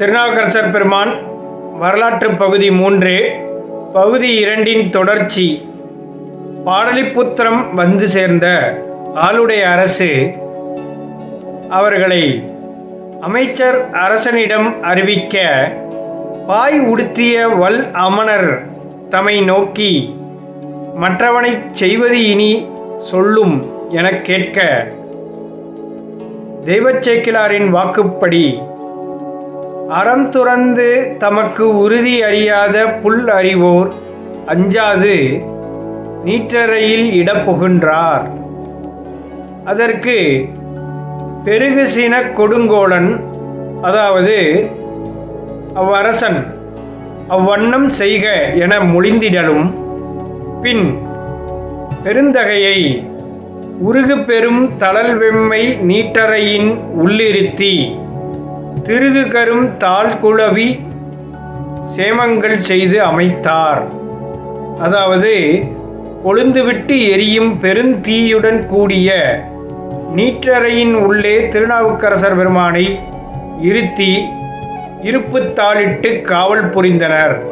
திருநாவுக்கரசர் பெருமான் வரலாற்று பகுதி மூன்று பகுதி இரண்டின் தொடர்ச்சி. பாடலிபுத்திரம் வந்து சேர்ந்த ஆளுடைய அரசு அவர்களை அமைச்சர் அரசனிடம் அறிவிக்க பாய் உடுத்திய வல் அமணர் தமை நோக்கி மற்றவனைச் செய்வது இனி சொல்லும் எனக் கேட்க தெய்வச்சேக்கிலாரின் வாக்குப்படி அறம் துறந்து தமக்கு உறுதி அறியாத புல் அறிவோர் அஞ்சாது நீற்றறையில் இடப்புகின்றார் அதற்கு பெருகுசின கொடுங்கோலன் அதாவது அவ்வரசன் அவ்வண்ணம் செய்க என மொழிந்திடலும் பின் பெருந்தகையை உருகு பெரும் தளல் வெம்மை நீட்டறையின் உள்ளிருத்தி. திருகு கரும் தாழ் குழவி சேமங்கள் செய்து அமைத்தார். அதாவது கொழுந்துவிட்டு எரியும் பெருந்தீயுடன் கூடிய நீற்றறையின் உள்ளே திருநாவுக்கரசர் பெருமானை இருத்தி இருப்புத் தாளிட்டு காவல் புரிந்தனர்.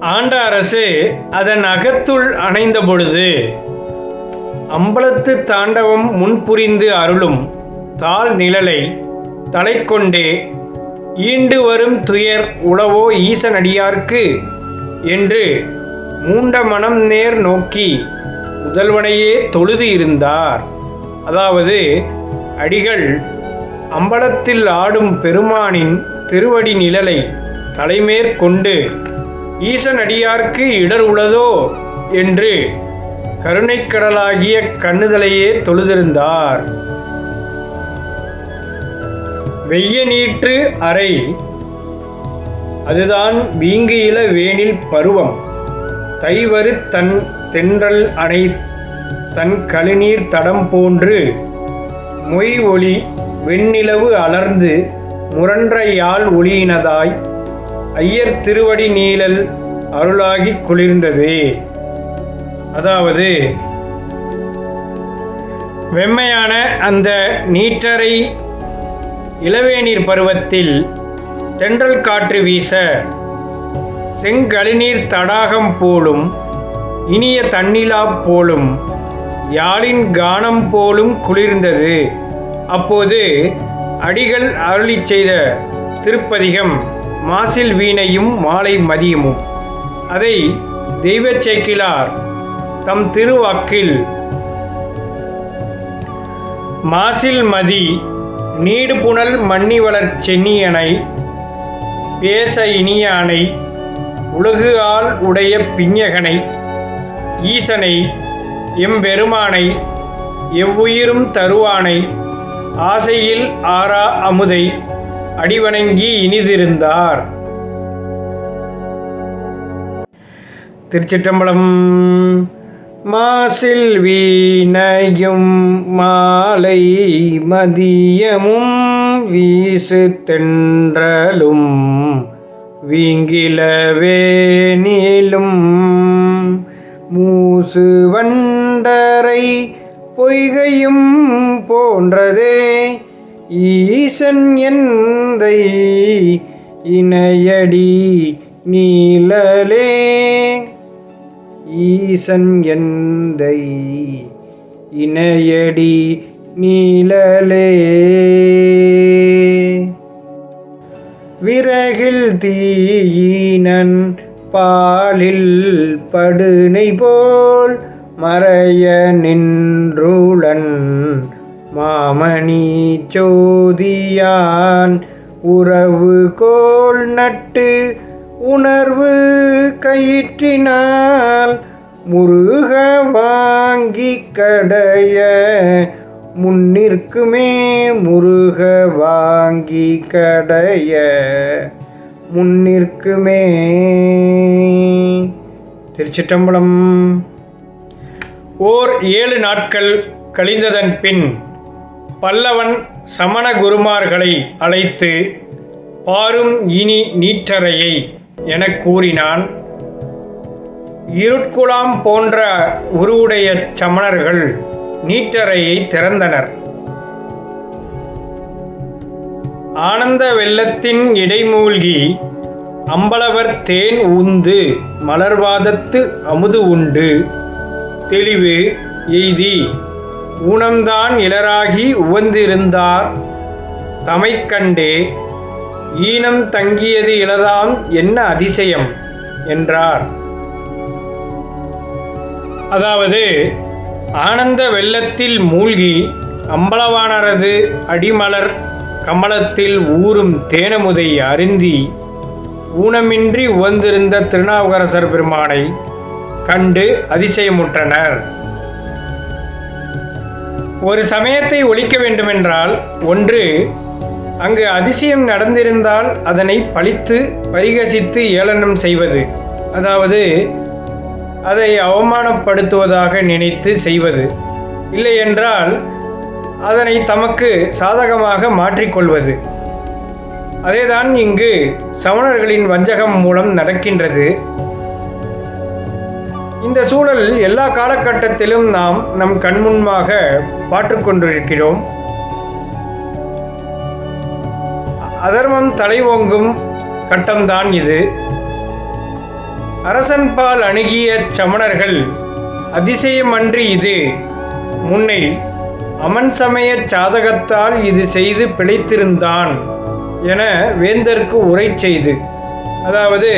ஆண்ட அரசு அதன் அகத்துள் அணைந்த பொழுது அம்பலத்து தாண்டவம் முன்புரிந்து அருளும் தாழ் நிழலை தலை கொண்டே ஈண்டு வரும் துயர் உளவோ ஈசனடியார்க்கு என்று மூண்ட மனம் நேர் நோக்கி முதல்வனையே தொழுது இருந்தார். அதாவது அடிகள் அம்பலத்தில் ஆடும் பெருமானின் திருவடி நிழலை தலைமேற்கொண்டு ஈசனடியார்க்கு இடர் உளதோ? என்று கருணைக்கடலாகிய கண்ணுதலையே தொழுதிருந்தார். வெய்ய நீற்று அறை. அதுதான் வீங்கு இல வேனில் பருவம். தைவரு தன் தென்றல் அணை தன் கழுநீர் தடம் போன்று மொய் ஒளி வெண்ணிலவு அலர்ந்து முரன்ற யாழ் ஒளியினதாய் ஐயர் திருவடி நீழல் அருளாகி குளிர்ந்தது. அதாவது வெம்மையான அந்த நீற்றரை இளவேநீர் பருவத்தில் தென்றல் காற்று வீச செங்கழுநீர் தடாகம் போலும் இனிய தன்னிலா போலும் யாழின் கானம் போலும் குளிர்ந்தது. அப்போது அடிகள் அருளிச் செய்த திருப்பதிகம் மாசில் வீணையும் மாலை மதியமும். அதை தெய்வச் சேக்கிலார் தம் திருவாக்கில் மாசில் மதி நீடு புனல் மன்னிவளர் சென்னியனை பேச இனியானை உலகு ஆள் உடைய பிஞகனை ஈசனை எம்பெருமானை எவ்வுயிரும் தருவானை ஆசையில் ஆரா அமுதை அடிவணங்கி இனிதிருந்தார். திருச்சிற்றம்பலம் மாசில் வீணையும் மாலை மதியமும் வீசு தென்றலும் வீங்கிலவேனிலும் மூசு வண்டரை பொய்கையும் போன்றதே ஈசன் எந்தை இணையடி நீலலே. ஈசன் எந்தை இணையடி நீலலே. விறகில் தீயினன் பாலில் படுனை போல் மறைய நின்றுளன் மாமணி சோதியான் உறவு கோல் நட்டு உணர்வு கயிற்றினால் முருக வாங்கி கடைய. முன்னிற்குமே முருக வாங்கி கடைய. முன்னிற்குமே திருச்சிற்றம்பலம். ஓர் ஏழு நாட்கள் கழிந்ததன் பின் பல்லவன் சமண குருமார்களை அழைத்து பாரும் இனி நீற்றறையை எனக் கூறினான் இருட்குலாம் போன்ற உருவுடைய சமணர்கள் நீட்டறையை திறந்தனர். ஆனந்த வெள்ளத்தின் இடைமூழ்கி அம்பலவர் தேன் ஊந்து மலர்வாதத்து அமுது உண்டு. தெளிவு எய்தி ஊனம்தான் இளராகி உவந்திருந்தார் தமைக்கண்டே ஈனம் தங்கியது இளதாம் என்ன அதிசயம்? என்றார். அதாவது ஆனந்த வெள்ளத்தில் மூழ்கி அம்பலவானரது அடிமலர் கமலத்தில் ஊறும் தேனமுதை அருந்தி ஊனமின்றி உவந்திருந்த திருநாவுக்கரசர் பெருமானை கண்டு அதிசயமுற்றனர். ஒரு சமயத்தை ஒழிக்க வேண்டுமென்றால் ஒன்று அங்கு அதிசயம் நடந்திருந்தால் அதனை பழித்து பரிகசித்து ஏளனம் செய்வது. அதாவது அதை அவமானப்படுத்துவதாக நினைத்து செய்வது. இல்லையென்றால் அதனை தமக்கு சாதகமாக மாற்றிக்கொள்வது. அதேதான் இங்கு சமணர்களின் வஞ்சகம் மூலம் நடக்கின்றது. இந்த சூழல் எல்லா காலகட்டத்திலும் நாம் நம் கண்முன்பாக பார்த்துக் அதர்மம் தலைவோங்கும் கட்டம்தான் இது. அரசன்பால் அணுகிய சமணர்கள் அதிசயமன்றி இது. முன்னை அமன் சமய சாதகத்தால் இது செய்து பிழைத்திருந்தான் என வேந்தருக்கு உரை செய்து. அதாவது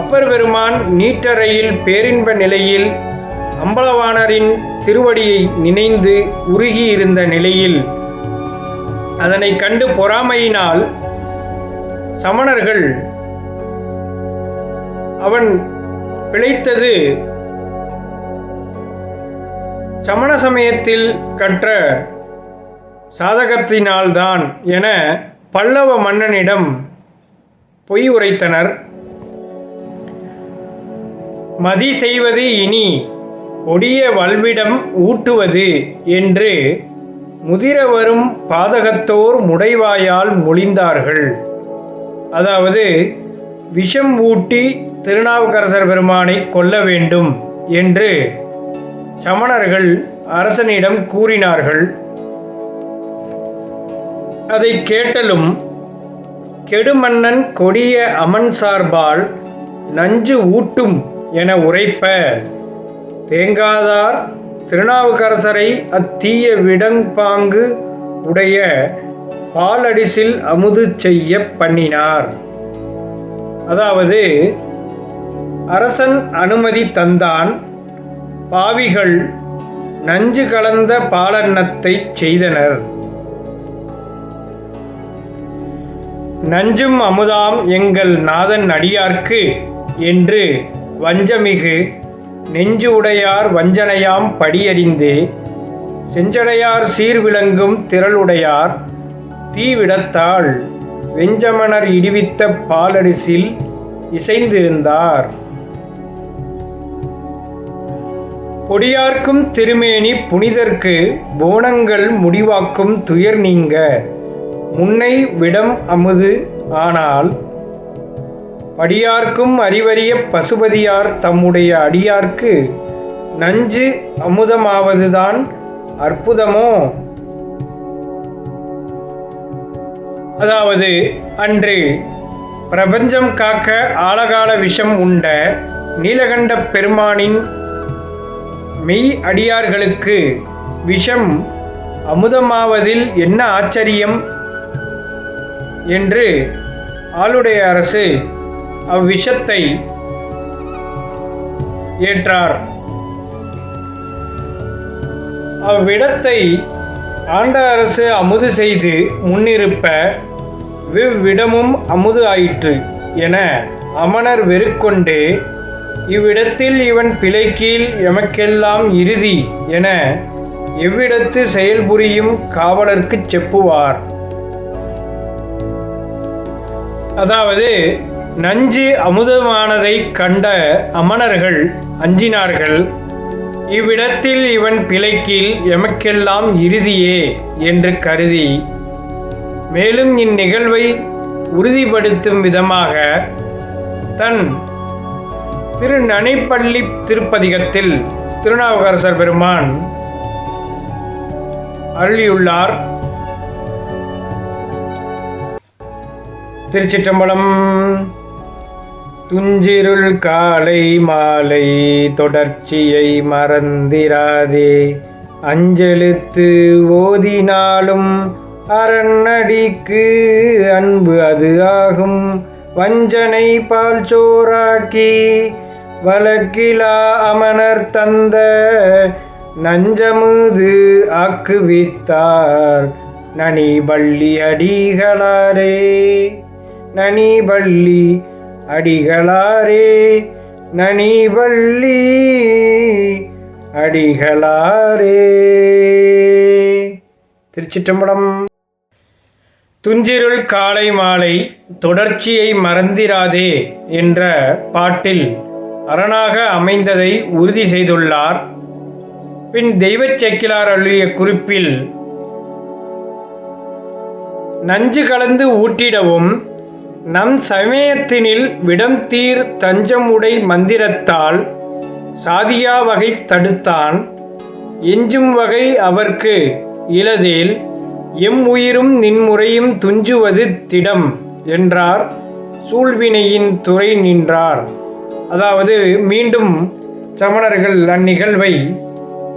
அப்பர் பெருமான் நீட்டறையில் பேரின்ப நிலையில் அம்பலவாணரின் திருவடியை நினைந்து உருகியிருந்த நிலையில் அதனை கண்டு பொறாமையினால் சமணர்கள் அவன் பிழைத்தது சமண சமயத்தில் கற்ற சாதகத்தினால்தான் என பல்லவ மன்னனிடம் பொய் உரைத்தனர். மதி செய்வது இனி கொடிய வல்விடம் ஊட்டுவது என்று முதிர வரும் பாதகத்தோர் முடைவாயால் மொழிந்தார்கள். அதாவது விஷம் ஊட்டி திருநாவுக்கரசர் பெருமானை கொல்ல வேண்டும் என்று சமணர்கள் அரசனிடம் கூறினார்கள். அதை கேட்டலும் கெடுமன்னன் கொடிய அமன் சார்பால் நஞ்சு ஊட்டும் என உரைப்ப தேங்காதார் திருநாவுக்கரசரை அத்தீய விடங்பாங்கு உடைய பாலடிசில் அமுது செய்ய பண்ணினார். அதாவது அரசன் அனுமதி தந்தான் பாவிகள் நஞ்சு கலந்த பாலன்னத்தை செய்தனர். நஞ்சும் அமுதாம் எங்கள் நாதன் அடியார்க்கு என்று வஞ்சமிகு நெஞ்சு உடையார் வஞ்சனையாம் படியறிந்தே செஞ்சடையார் சீர்விளங்கும் திரளுடையார் தீவிடத்தாள் வெஞ்சமணர் இடிவித்த பாலடிசில் இசைந்திருந்தார். பொடியார்க்கும் திருமேனி புனிதர்க்கு போனங்கள் முடிவாக்கும் துயர் நீங்க முன்னை விடம் அமுது ஆனால் படியார்க்கும் அறிவறிய பசுபதியார் தம்முடைய அடியார்க்கு நஞ்சு அமுதமாவதுதான் அற்புதமோ? அதாவது அன்று பிரபஞ்சம் காக்க ஆழகால விஷம் உண்ட நீலகண்ட பெருமானின் மெய் அடியார்களுக்கு விஷம் அமுதமாவதில் என்ன ஆச்சரியம்? என்று ஆளுடைய அரசு அவ்விஷத்தை ஏற்றார். அவ்விடத்தை ஆண்ட அரசு அமுது செய்து முன்னிருப்ப விவ்விடமும் அமுது ஆயிற்று என அமணர் வெறுக்கொண்டே இவ்விடத்தில் இவன் பிழைக்கீழ் எமக்கெல்லாம் இறுதி என எவ்விடத்து செயல்புரியும் காவலர்க்குச் செப்புவார். அதாவது நஞ்சு அமுதமானதை கண்ட அமணர்கள் அஞ்சினார்கள் இவ்விடத்தில் இவன் பிழைக்கில் எமக்கெல்லாம் இறுதியே என்று கருதி மேலும் இந்நிகழ்வை உறுதிப்படுத்தும் விதமாக தன் திருநனைப்பள்ளி திருப்பதிகத்தில் திருநாவுக்கரசர் பெருமான் அருளியுள்ளார். திருச்சிற்றம்பலம் துஞ்சிருள் காலை மாலை தொடர்ச்சியை மறந்திராதே. அஞ்செழுத்து ஓதினாலும் அரண்ணடிக்கு அன்பு அது ஆகும். வஞ்சனை பால் சோறாக்கி வழக்கிலா அமனர் தந்த நஞ்சமுது ஆக்குவித்தார். நனி பள்ளி அடிகளாரே நனி பள்ளி அடிகளாரே நனிவள்ளி அடிகளாரே. திருச்சிற்றம்பலம். துஞ்சிருள் காலை மாலை தொடர்ச்சியை மறந்திராதே என்ற பாட்டில் அரணாக அமைந்ததை உறுதி செய்துள்ளார். பின் தெய்வச் செக்கிலார் அள்ளிய குறிப்பில் நஞ்சு கலந்து ஊட்டிடவும் நம் சமயத்தினில் விடம் தீர் தஞ்சமுடை மந்திரத்தால் சாதியா வகை தடுத்தான். எஞ்சும் வகை அவர்க்கு இளதேல் எம் உயிரும் நின்முறையும் துஞ்சுவது திடம் என்றார். சூழ்வினையின் துறை நின்றார். அதாவது மீண்டும் சமணர்கள் அந்நிகழ்வை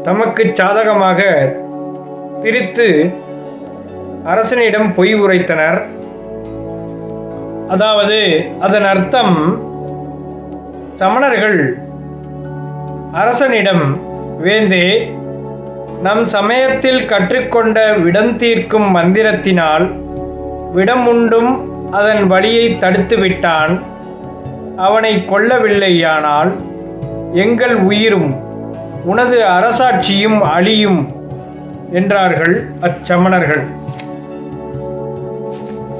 தமக்கு சாதகமாக திரித்து அரசனிடம் பொய் உரைத்தனர். அதாவது அதன் அர்த்தம் சமணர்கள் அரசனிடம் வேந்தே நம் சமயத்தில் கற்றுக்கொண்ட விடம் தீர்க்கும் மந்திரத்தினால் விடம் உண்டும் அதன் வழியை தடுத்து விட்டான் அவனை கொல்லவில்லையானால் எங்கள் உயிரும் உனது அரசாட்சியும் அழியும் என்றார்கள் அச்சமணர்கள்.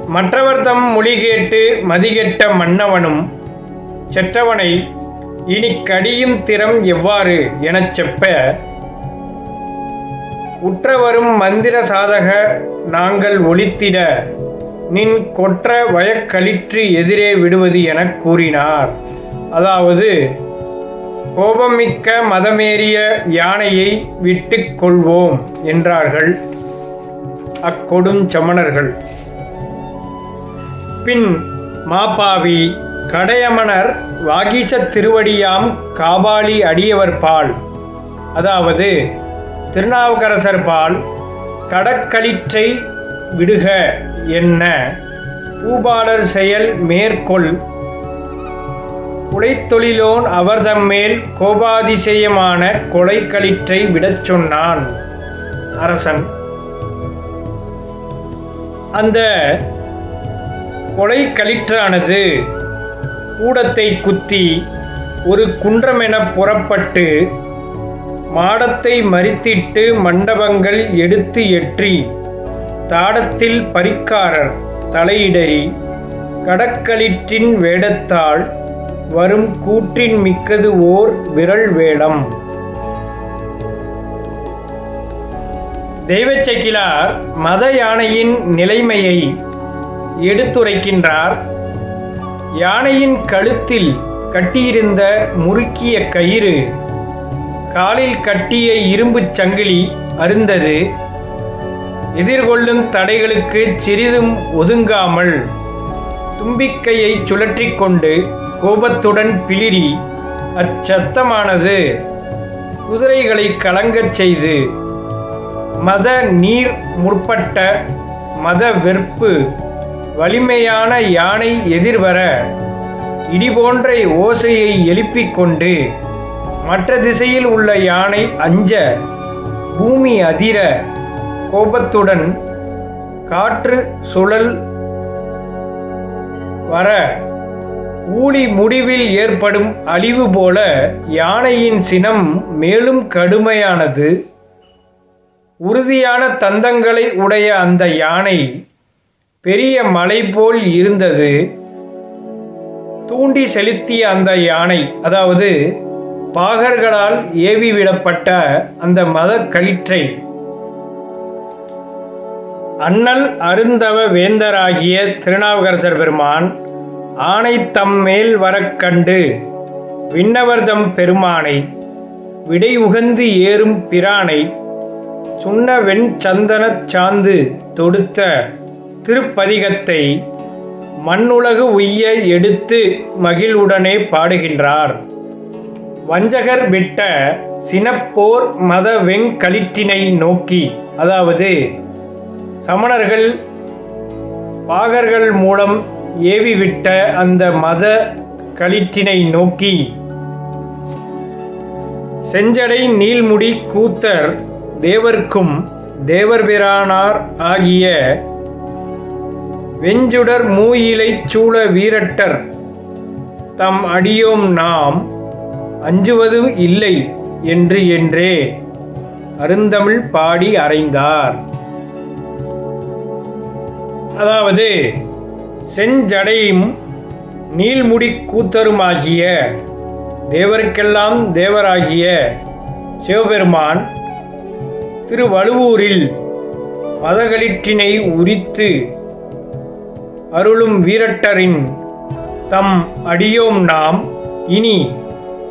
மற்றவர் தம் மொழி கேட்டு மதிகெட்ட மன்னவனும் செற்றவனை இனி கடியும் திறம் எவ்வாறு எனச் செப்ப? உற்றவரும் மந்திர சாதக நாங்கள் ஒழித்திட நின் கொற்ற வயக்களிற்று எதிரே விடுவது எனக் கூறினார். அதாவது கோபமிக்க மதமேறிய யானையை விட்டு கொள்வோம் என்றார்கள் அக்கொடுஞ்சமணர்கள் பின் மாப்பாவி கடையமணர் வாகீச திருவடியாம் காபாலி அடியவர் பால். அதாவது திருநாவுக்கரசர் பால் கடற்களிற்றை விடுக என்ன பூபாலர் செயல் மேற்கொள். உழைத்தொழிலோன் அவர்தம் மேல் கோபாதிசயமான கொலைக்களிற்றை விடச் சொன்னான் அரசன். அந்த கொலை களிற்றானது கூடத்தை குத்தி ஒரு குன்றமென புறப்பட்டு மாடத்தை மறித்திட்டு மண்டபங்கள் எடுத்து எற்றி தாடத்தில் பரிக்காரர் தலையிடறி கடற்களிற்றின் வேடத்தால் வரும் கூற்றின் மிக்கது ஓர் விரல் வேடம். தெய்வச்செக்கிலார் மத யானையின் நிலைமையை எடுத்துரைக்கின்றார். யானையின் கழுத்தில் கட்டியிருந்த முறுக்கிய கயிறு காலில் கட்டிய இரும்புச் சங்கிலி அருந்தது. எதிர்கொள்ளும் தடைகளுக்கு சிறிதும் ஒதுங்காமல் தும்பிக்கையை சுழற்றிக்கொண்டு கோபத்துடன் பிளிரி அச்சத்தமானது. குதிரைகளை கலங்கச் செய்து மத நீர் முற்பட்ட மத வெறுப்பு வலிமையான யானை எதிர்வர இடிபோன்ற ஓசையை எழுப்பிக் கொண்டு மற்ற திசையில் உள்ள யானை அஞ்ச பூமி அதிர கோபத்துடன் காற்று சுழல் வர ஊழி முடிவில் ஏற்படும் அழிவு போல யானையின் சினம் மேலும் கடுமையானது. உறுதியான தந்தங்களை உடைய அந்த யானை பெரிய மலை போல் இருந்தது. தூண்டி செலுத்திய அந்த யானை அதாவது பாகர்களால் ஏவி விடப்பட்ட அந்த மத கழிற்றை. அண்ணல் அருந்தவ வேந்தராகிய திருநாவுக்கரசர் பெருமான் ஆணை தம் மேல் வரக்கண்டு விண்ணவர்தம் பெருமானை விடை உகந்து ஏறும் பிரானை சுண்ண வெண் சந்தனச் சாந்து தொடுத்த திருப்பதிகத்தை மண்ணுலகு உய்ய எடுத்து மகிழ்வுடனே பாடுகின்றார். வஞ்சகர் விட்ட சினப்போர் மத வெங்கலிற்றினை நோக்கி அதாவது சமணர்கள் பாகர்கள் மூலம் ஏவிவிட்ட அந்த மத களிற்றினை நோக்கி செஞ்சடை நீள்முடி கூத்தர் தேவர்க்கும் தேவர்பிரானார் ஆகிய வெஞ்சுடர் மூயிலைச் சூழ வீரட்டர் தம் அடியோம் நாம் அஞ்சுவது இல்லை என்று என்றே அருந்தமிழ் பாடி அறைந்தார். அதாவது செஞ்சடையும் நீள்முடி கூத்தருமாகிய தேவருக்கெல்லாம் தேவராகிய சிவபெருமான் திருவழுவூரில் மதகளிற்றினை உரித்து அருளும் வீரட்டரின் தம் அடியோம் நாம் இனி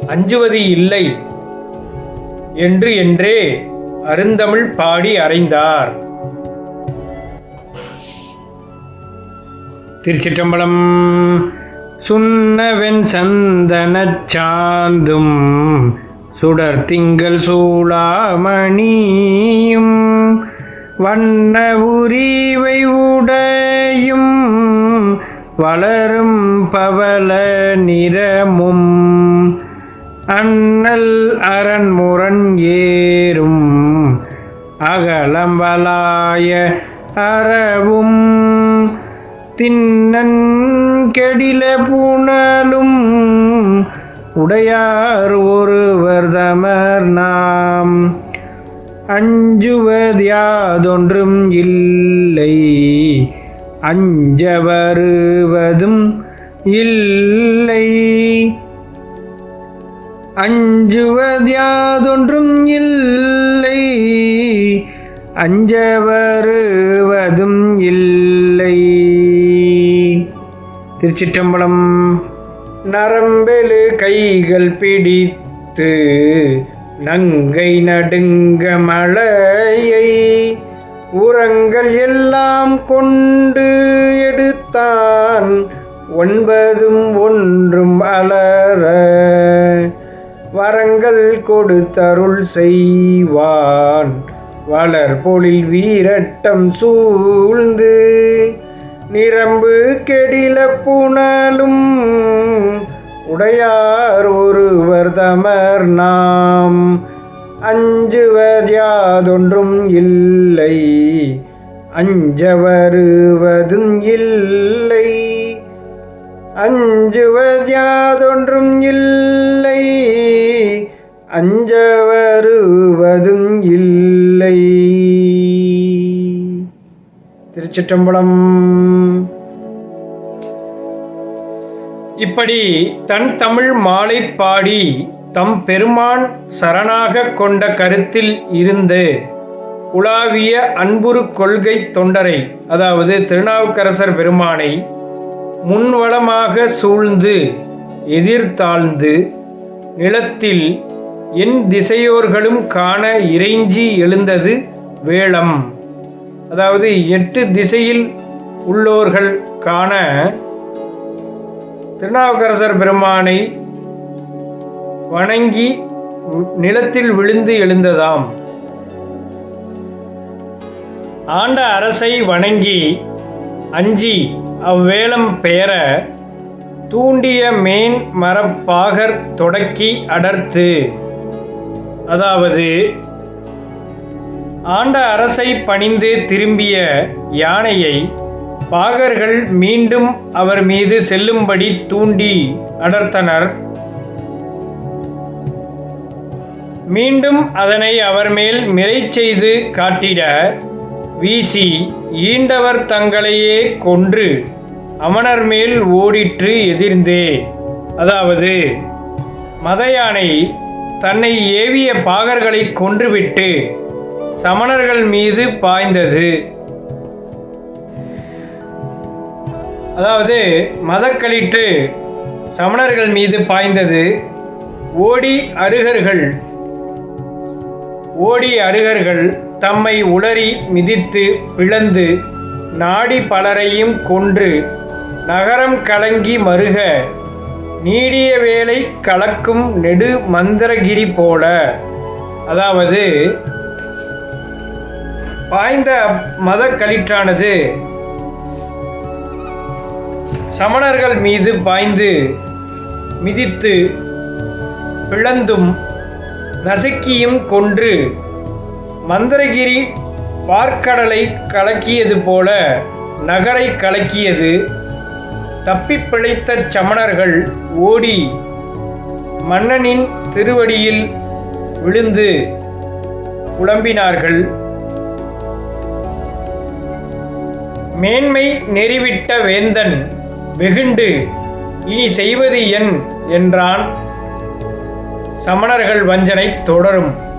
அஞ்சுவது இல்லை என்று என்றே அருந்தமிழ் பாடி அறைந்தார். திருச்சிற்றம்பலம் சுண்ணவெண் சந்தனச் சாந்தும் சுடர் திங்கள் சூளாமணியும் வண்ண உரிவை உடையும் வளரும் பவள நிறமும் அண்ணல் அரண்முரண் ஏறும் அகலம்பலாய அறவும் தின்னன் கெடில புனலும் உடையார் ஒருவர் தமர் நாம். அஞ்சுவதியாதொன்றும் இல்லை. அஞ்ச வருவதும் இல்லை. அஞ்சுவதியாதொன்றும் இல்லை. அஞ்ச வருவதும் இல்லை. திருச்சிற்றம்பலம் நரம்பெழு கைகள் பிடித்து நங்கை நடுங்க மழையை உரங்கள் எல்லாம் கொண்டு எடுத்தான். ஒன்பதும் ஒன்றும் அலற. வரங்கள் கொடுத்தருள் செய்வான். வளர்பொழில் வீரட்டம் சூழ்ந்து. நிரம்பு கெடில புனலும். உடையார் ஒருவர் தமர் நாம். அஞ்சுவதியாதொன்றும் இல்லை. அஞ்ச வருவதும் இல்லை. அஞ்சுவதியாதொன்றும் இல்லை. அஞ்ச வருவதும் இல்லை. திருச்சிற்றம்பலம். இப்படி தன் தமிழ் மாலை பாடி தம் பெருமான் சரணாக கொண்ட கருத்தில் இருந்து உலாவிய அன்புரு கொள்கை தொண்டரை அதாவது திருநாவுக்கரசர் பெருமானை முன்வளமாக சூழ்ந்து எதிர்த்தாழ்ந்து நிலத்தில் என் திசையோர்களும் காண இறைஞ்சி எழுந்தது வேளம். அதாவது எட்டு திசையில் உள்ளோர்கள் காண திருநாவுக்கரசர் பெருமானை வணங்கி நிலத்தில் விழுந்து எழுந்ததாம். ஆண்ட அரசை வணங்கி அஞ்சி அவ்வேளம் பெயர தூண்டிய மேன் மரப்பாகர் தொடக்கி அடர்த்து. அதாவது ஆண்ட அரசை பணிந்து திரும்பிய யானையை பாகர்கள் மீண்டும் அவர் மீது செல்லும்படி தூண்டி அடர்த்தனர். மீண்டும் அதனை அவர் மேல் மிரை செய்து காட்டிட வீசி ஈண்டவர் தங்களையே கொன்று அமணர் மேல் ஓடிற்று எதிர்ந்தே. அதாவது மதயானை தன்னை ஏவிய பாகர்களை கொன்றுவிட்டு சமணர்கள் மீது பாய்ந்தது. அதாவது மதக்களிற்று சமணர்கள் மீது பாய்ந்தது. ஓடி அருகர்கள் ஓடி அருகர்கள் தம்மை உளறி மிதித்து பிளந்து நாடி பலரையும் கொன்று நகரம் கலங்கி மருக நீடிய வேலை கலக்கும் நெடு மந்திரகிரி போல. அதாவது பாய்ந்த மத களிற்றானது. சமணர்கள் மீது பாய்ந்து மிதித்து பிளந்தும் நசுக்கியும் கொன்று மந்திரகிரி பார்க்கடலை கலக்கியது போல நகரை கலக்கியது. தப்பி பிழைத்த சமணர்கள் ஓடி மன்னனின் திருவடியில் விழுந்து புலம்பினார்கள். மேன்மை நெறிவிட்ட வேந்தன் வெகுண்டு இனி செய்வது என் என்றான் சமணர்கள் வஞ்சனை தொடரும்.